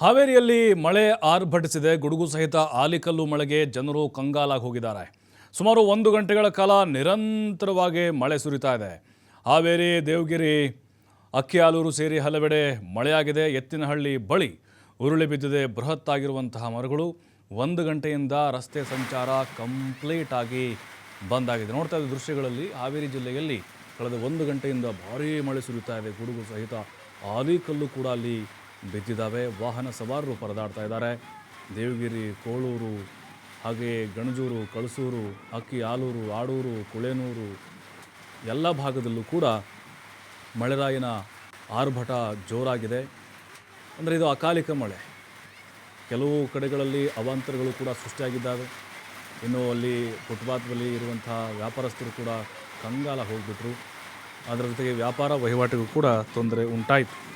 ಹಾವೇರಿಯಲ್ಲಿ ಮಳೆ ಆರ್ಭಟಿಸಿದೆ. ಗುಡುಗು ಸಹಿತ ಆಲಿಕಲ್ಲು ಮಳೆಗೆ ಜನರು ಕಂಗಾಲಾಗಿ ಹೋಗಿದ್ದಾರೆ. ಸುಮಾರು ಒಂದು ಗಂಟೆಗಳ ಕಾಲ ನಿರಂತರವಾಗಿ ಮಳೆ ಸುರಿತಾ ಇದೆ. ಹಾವೇರಿ, ದೇವಗಿರಿ ಅಕ್ಕಿಯಾಲೂರು ಸೇರಿ ಹಲವೆಡೆ ಮಳೆಯಾಗಿದೆ. ಎತ್ತಿನಹಳ್ಳಿ ಬಳಿ ಉರುಳಿ ಬಿದ್ದಿದೆ. ಬೃಹತ್ ಆಗಿರುವಂತಹ ಮರಗಳು ಒಂದು ಗಂಟೆಯಿಂದ ರಸ್ತೆ ಸಂಚಾರ ಕಂಪ್ಲೀಟ್ ಆಗಿ ಬಂದಾಗಿದೆ ನೋಡ್ತಾ ಇದ್ದ ದೃಶ್ಯಗಳಲ್ಲಿ ಹಾವೇರಿ ಜಿಲ್ಲೆಯಲ್ಲಿ ಕಳೆದ ಒಂದು ಗಂಟೆಯಿಂದ ಭಾರೀ ಮಳೆ ಸುರಿತಾ ಇದೆ. ಗುಡುಗು ಸಹಿತ ಆಲಿಕಲ್ಲು ಕೂಡ ಅಲ್ಲಿ ಬಿದ್ದಿದ್ದಾವೆ. ವಾಹನ ಸವಾರರು ಪರದಾಡ್ತಾ ಇದ್ದಾರೆ. ದೇವಗಿರಿ, ಕೋಳೂರು ಹಾಗೆ ಗಣಜೂರು, ಕಳಸೂರು, ಅಕ್ಕಿ, ಆಲೂರು, ಆಡೂರು, ಕುಳೆನೂರು ಎಲ್ಲ ಭಾಗದಲ್ಲೂ ಕೂಡ ಮಳೆರಾಯಿನ ಆರ್ಭಟ ಜೋರಾಗಿದೆ. ಅಂದರೆ ಇದು ಅಕಾಲಿಕ ಮಳೆ. ಕೆಲವು ಕಡೆಗಳಲ್ಲಿ ಅವಾಂತರಗಳು ಕೂಡ ಸೃಷ್ಟಿಯಾಗಿದ್ದಾವೆ. ಇನ್ನು ಅಲ್ಲಿ ಫುಟ್ಪಾತ್ ಇರುವಂತಹ ವ್ಯಾಪಾರಸ್ಥರು ಕೂಡ ಕಂಗಾಲ ಹೋಗಿಬಿಟ್ರು. ಅದರ ಜೊತೆಗೆ ವ್ಯಾಪಾರ ವಹಿವಾಟಿಗೂ ಕೂಡ ತೊಂದರೆ ಉಂಟಾಯಿತು.